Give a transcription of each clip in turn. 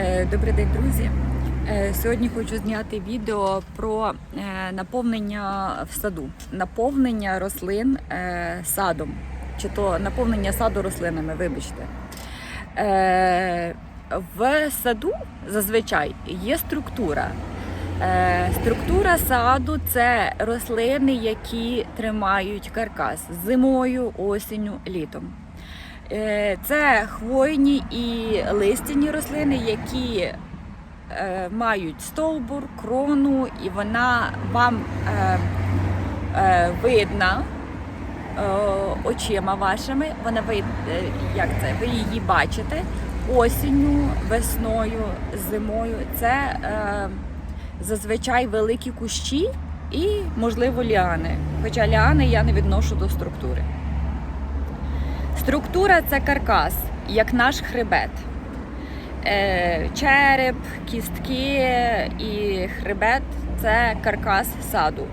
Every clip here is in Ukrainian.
Е, Добрий день, друзі. Е, Сьогодні хочу зняти відео про е, наповнення в саду, наповнення рослин садом, чи то наповнення саду рослинами, вибачте. В саду зазвичай є структура. Структура саду це рослини, які тримають каркас зимою, осінню, літом. Е, Це хвойні і листяні рослини, які е, мають стовбур, крону, і вона вам е, видна очима вашими. Вона вид, е, як це, ви її бачите осінню, весною, зимою. Це зазвичай великі кущі і, можливо, ліани. Хоча ліани я не відношу до структури. Структура це каркас, як наш хребет. Е, Череп, кістки і хребет це каркас саду.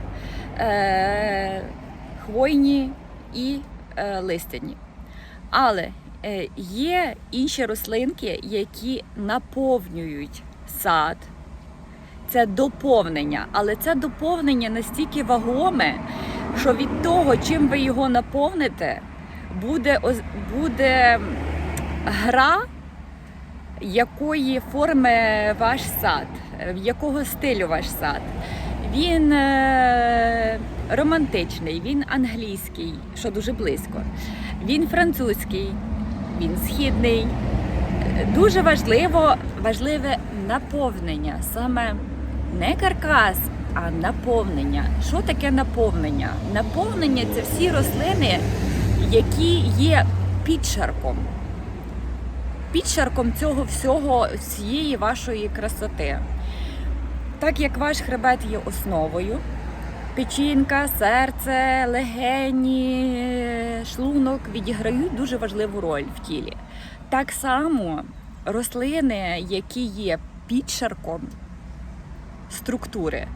Е, Хвойні і е, листяні. Але є інші рослинки, які наповнюють сад. Це доповнення, але це доповнення настільки вагоме, що від того, чим ви його наповните, буде, буде гра, якої форми ваш сад, е, в якого стилю ваш сад. Він е, романтичний, він англійський, що дуже близько. Він французький, він східний. Е, Дуже важливо, важливе наповнення, саме не каркас, а наповнення. Що таке наповнення? Наповнення це всі рослини, які є підшарком. Підшарком цього всього, всієї вашої красоти. Так як ваш хребет є основою, печінка, серце, легені, шлунок відіграють дуже важливу роль в тілі. Так само рослини, які є підшарком структури,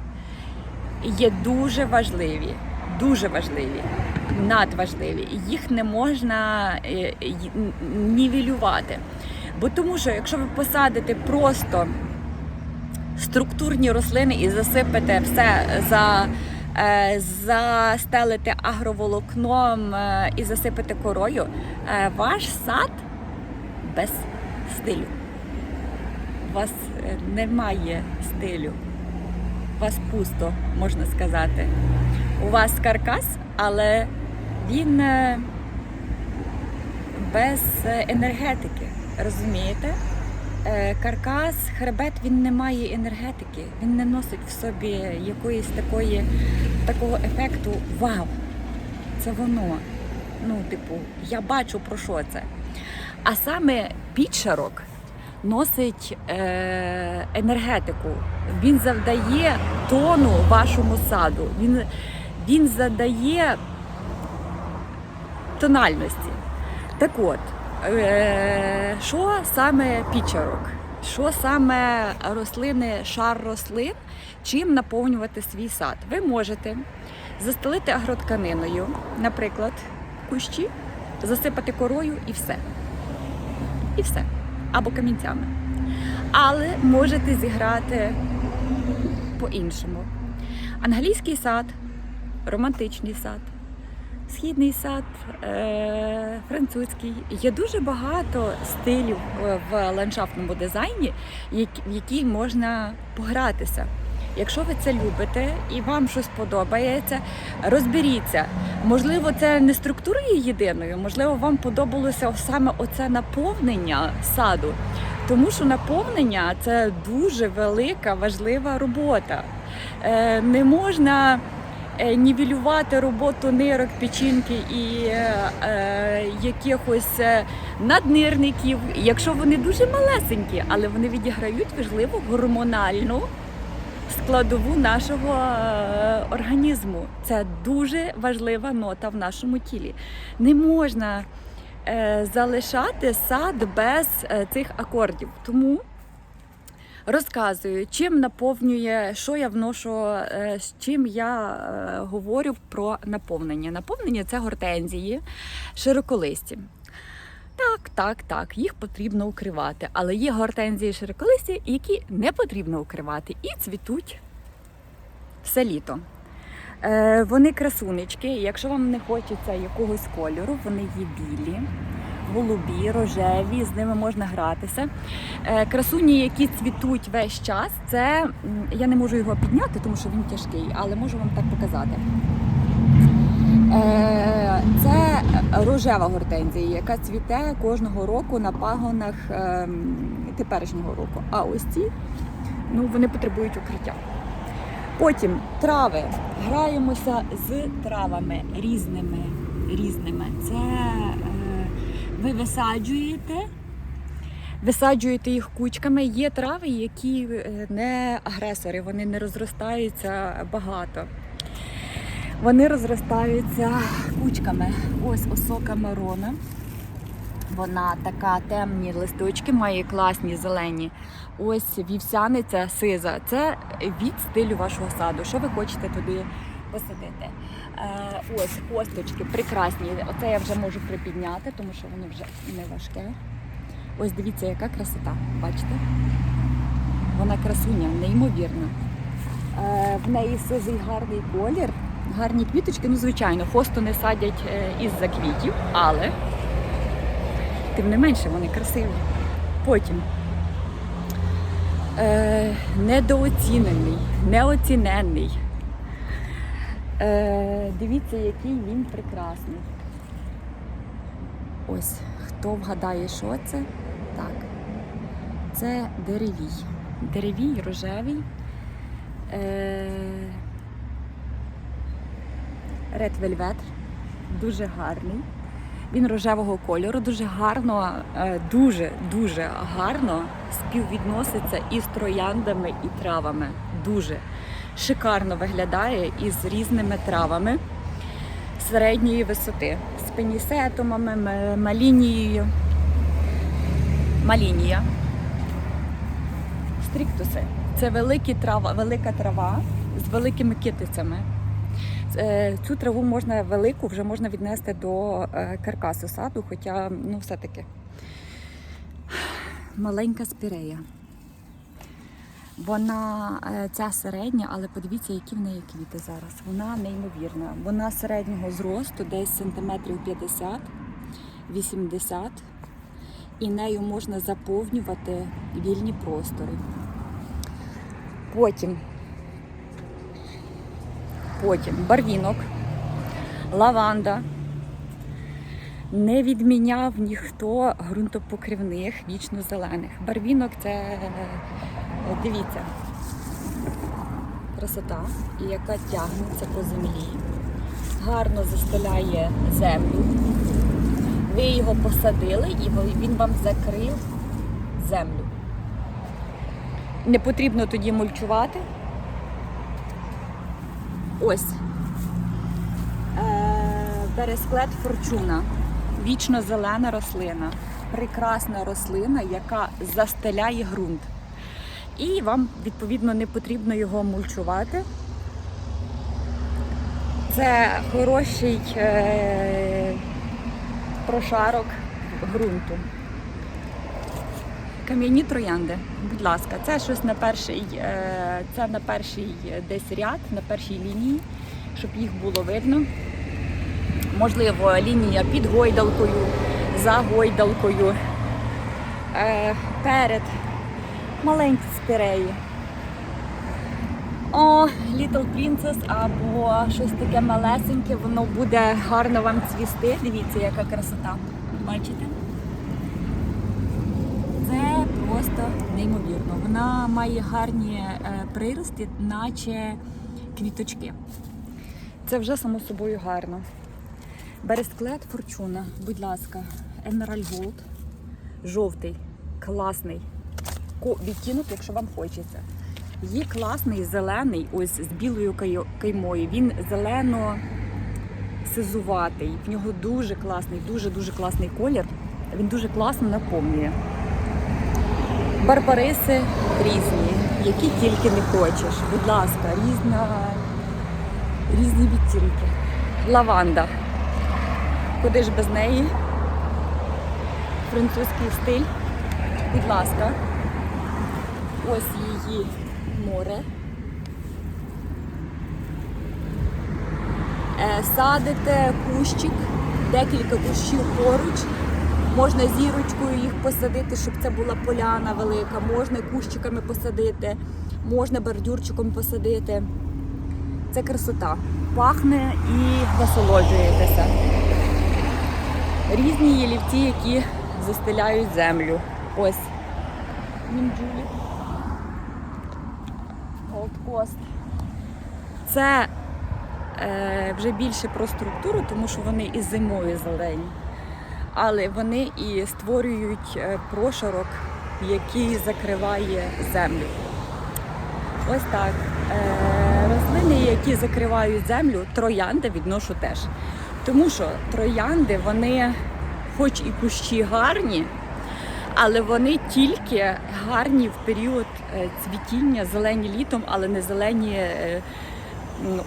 є дуже важливі, дуже важливі, надважливі. Їх не можна е, нівелювати. Бо тому що якщо ви посадите просто структурні рослини і засипете все за. е, Застелите агроволокном е, і засипете корою, ваш сад без стилю. У вас немає стилю. У вас пусто, можна сказати. У вас каркас, але він е, без е, енергетики. Розумієте? Е, Каркас, хребет, він не має енергетики, він не носить в собі якоїсь такої, такого ефекту вау! Це воно. Ну, типу, я бачу про що це. А саме підшарок носить е, енергетику. Він завдає тону вашому саду. Він, він задає тональності. Так от, е, що саме підчарок? Що саме рослини, шар рослин, чим наповнювати свій сад? Ви можете застелити агротканиною, наприклад, кущі, засипати корою і все. І все. Або камінцями. Але можете зіграти по-іншому. Англійський сад, романтичний сад, східний сад, е- французький. Є дуже багато стилів е, в ландшафтному дизайні, в які можна погратися. Якщо ви це любите і вам щось подобається, розберіться. Можливо, це не структурою єдиною, можливо, вам подобалося саме оце наповнення саду. Тому що наповнення це дуже велика, важлива робота. Е, Не можна е, нівелювати роботу нирок, печінки і е, е, якихось е, наднирників, якщо вони дуже малесенькі, але вони відіграють важливу гормональну складову нашого е, організму. Це дуже важлива нота в нашому тілі. Не можна е, залишати сад без е, цих акордів. Тому розказую, чим наповнює, що я вношу, з чим я говорю про наповнення. Наповнення це гортензії, широколисті. Так, так, так, їх потрібно укривати, але є гортензії широколисті, які не потрібно укривати і цвітуть все літо. Е, вони красунечки, якщо вам не хочеться якогось кольору, вони є білі, голубі, рожеві, з ними можна гратися. Е, красуні, які цвітуть весь час, це я не можу його підняти, тому що він тяжкий, але можу вам так показати. Е, Це рожева гортензія, яка цвіте кожного року на пагонах ем, теперішнього року. А ось ці ну, вони потребують укриття. Потім трави. Граємося з травами різними. різними. Це е, ви висаджуєте, висаджуєте їх кучками. Є трави, які е, не агресори, вони не розростаються багато. Вони розростаються кучками. Ось осока марона. Вона така темні листочки, має класні зелені. Ось вівсяниця сиза. Це від стилю вашого саду. Що ви хочете туди посадити? Е, ось косточки прекрасні. Оце я вже можу припідняти, тому що воно вже не важке. Ось дивіться, яка красота. Бачите? Вона красуня, неймовірна. Е, в неї сизий гарний колір, гарні квіточки. Ну, звичайно, хосту не садять е, із-за квітів, але тим не менше вони красиві. Потім е, недооцінений, неоцінений. Е, дивіться, який він прекрасний. Ось, хто вгадає, що це? Так. Це деревій. Деревій рожевий. Е, Red Velvet. Дуже гарний. Він рожевого кольору, дуже гарно, е, дуже дуже гарно співвідноситься із трояндами і травами. Дуже шикарно виглядає із різними травами середньої висоти. З пенісетумами, малінією. Малінія. Стріктуси. Це великі трава, велика трава з великими китицями. Е, Цю траву можна велику вже можна віднести до е, каркасу саду, хоча ну все-таки маленька спірея. Вона е, ця середня, але подивіться, які в неї квіти зараз. Вона неймовірна. Вона середнього зросту, десь сантиметрів 50-80, і нею можна заповнювати вільні простори. Потім Потім барвінок, лаванда. Не відміняв ніхто ґрунтопокривних вічно зелених. Барвінок це е, дивіться, красота, яка тягнеться по землі, гарно застеляє землю. Ви його посадили і він вам закрив землю. Не потрібно тоді мульчувати. Ось. Е, Бересклет форчуна. Вічно зелена рослина. Прекрасна рослина, яка застеляє ґрунт. І вам, відповідно, не потрібно його мульчувати. Це хороший е, прошарок ґрунту. Кам'яні троянди, будь ласка, це щось на перший, е, це на перший десь ряд, на першій лінії, щоб їх було видно. Можливо, лінія під гойдалкою, за гойдалкою, е, перед маленькі спіреї. О, Little Princess або щось таке малесеньке, воно буде гарно вам цвісти. Дивіться, яка красота. Бачите? Просто неймовірно. Вона має гарні е, прирости, наче квіточки. Це вже само собою гарно. Бересклет Форчуна, будь ласка, Emerald Gold. Жовтий, класний. Відтінок, якщо вам хочеться. Є класний зелений, ось з білою каймою. Він зелено сизуватий. В нього дуже класний, дуже-дуже класний колір. Він дуже класно наповнює. Барбариси різні, які тільки не хочеш. Будь ласка, різна, різні відтінки. Лаванда. Куди ж без неї? французький стиль. Будь ласка, ось її море. Е, Садите кущик, декілька кущів поруч. Можна зірочкою їх посадити, щоб це була поляна велика, можна кущиками посадити, можна бордюрчиком посадити. Це красота. Пахне і насолоджуєтеся. Різні ялівці, які застеляють землю. Ось. Мінджулі. Coast. Це е, вже більше про структуру, тому що вони і зимою зелені. Але вони і створюють е, прошарок, який закриває землю. Ось так. Е, рослини, які закривають землю, троянди відношу теж. Тому що троянди, вони, хоч і кущі гарні, але вони тільки гарні в період е, цвітіння, зелені літом, але не зелені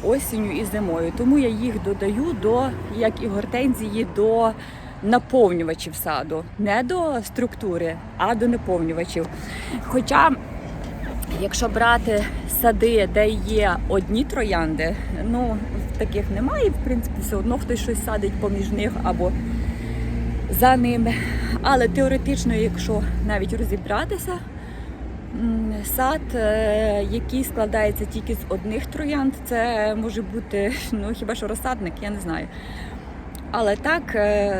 осінню і зимою. Тому я їх додаю до, як і гортензії, до наповнювачів саду. Не до структури, а до наповнювачів. Хоча Якщо брати сади, де є одні троянди, ну таких немає, в принципі, все одно хтось щось садить поміж них або за ними. Але теоретично, якщо навіть розібратися, сад, е, який складається тільки з одних троянд, це може бути ну хіба що розсадник, я не знаю. Але так, е,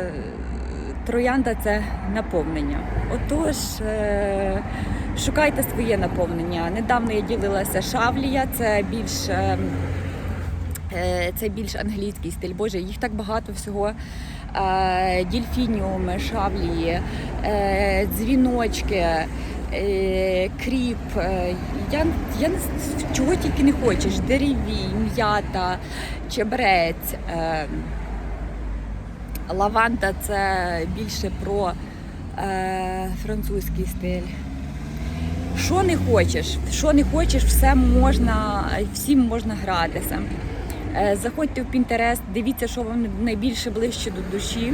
троянда це наповнення. Отож, е, шукайте своє наповнення. Недавно я ділилася шавлія, це більш. е, Це більш англійський стиль. Боже, їх так багато всього. Дільфініуми, шавлії, дзвіночки, кріп. Я, я чого тільки не хочеш. Деревій, м'ята, чебрець. Лаванда це більше про е, французький стиль. Що не хочеш, що не хочеш, все можна, всім можна гратися. Е, Заходьте в Pinterest, дивіться, що вам найбільше ближче до душі.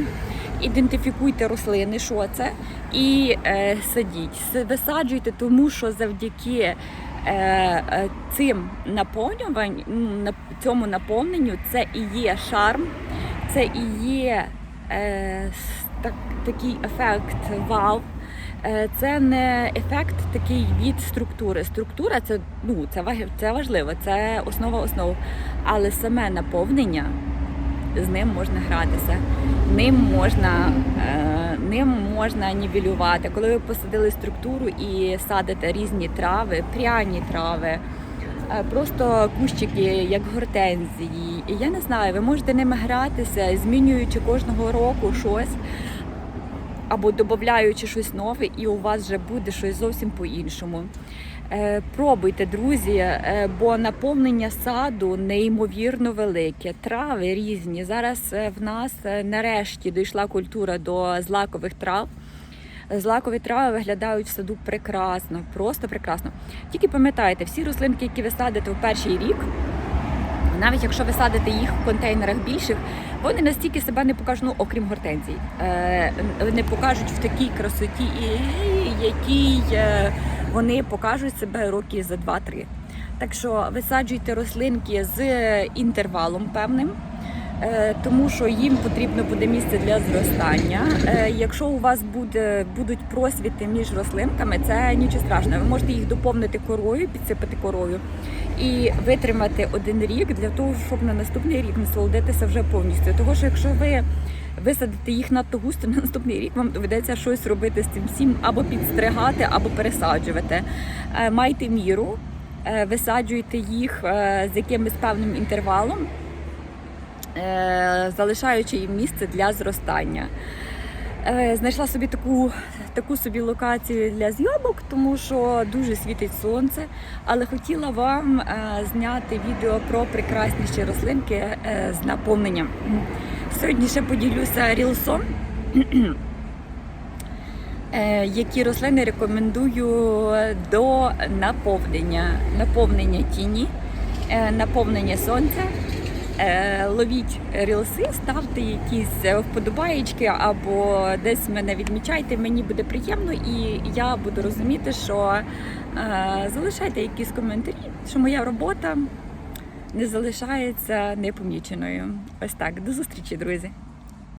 Ідентифікуйте рослини, що це, і е, садіть. Висаджуйте, тому що завдяки е, е, цим наповнювань, м, на цьому наповненню це і є шарм, це і є так, такий ефект вау. Е, Це не ефект такий від структури. Структура це ну це це важливо, це основа основ. Але саме наповнення з ним можна гратися, ним можна, е, ним можна нівелювати. Коли ви посадили структуру і садите різні трави, пряні трави. е, Просто кущики, як гортензії. І я не знаю, ви можете ними гратися, змінюючи кожного року щось або додаючи щось нове, і у вас вже буде щось зовсім по-іншому. Е, Пробуйте, друзі, е, бо наповнення саду неймовірно велике. Трави різні. Зараз е, в нас нарешті дійшла культура до злакових трав. Злакові трави виглядають в саду прекрасно, просто прекрасно. Тільки пам'ятайте, всі рослинки, які ви садите в перший рік, навіть якщо ви садите їх в контейнерах більших, вони настільки себе не покажуть, ну окрім гортензій, е, не покажуть в такій красоті, якій е, вони покажуть себе роки за 2-3. Так що висаджуйте рослинки з інтервалом певним. Е, Тому що їм потрібно буде місце для зростання. Е, Якщо у вас буде, будуть просвіти між рослинками, це нічого страшного. Ви можете їх доповнити корою, підсипати корою і витримати один рік для того, щоб на наступний рік насолодитися вже повністю. Тому що якщо ви висадите їх надто густо, на наступний рік вам доведеться щось робити з цим всім, або підстригати, або пересаджувати. Е, Майте міру, висаджуйте їх з якимось певним інтервалом, залишаючи їм місце для зростання. Е, Знайшла собі таку, таку собі локацію для зйомок, тому що дуже світить сонце. Але хотіла вам е, зняти відео про прекрасніші рослинки е, з наповненням. Сьогодні ще поділюся рілсом, е, які рослини рекомендую до наповнення, наповнення тіні, е, наповнення сонця. Е, ловіть рілси, ставте якісь е, вподобаєчки або десь мене відмічайте. Мені буде приємно, і я буду розуміти, що е, залишайте якісь коментарі, що моя робота не залишається непоміченою. Ось так. До зустрічі, друзі.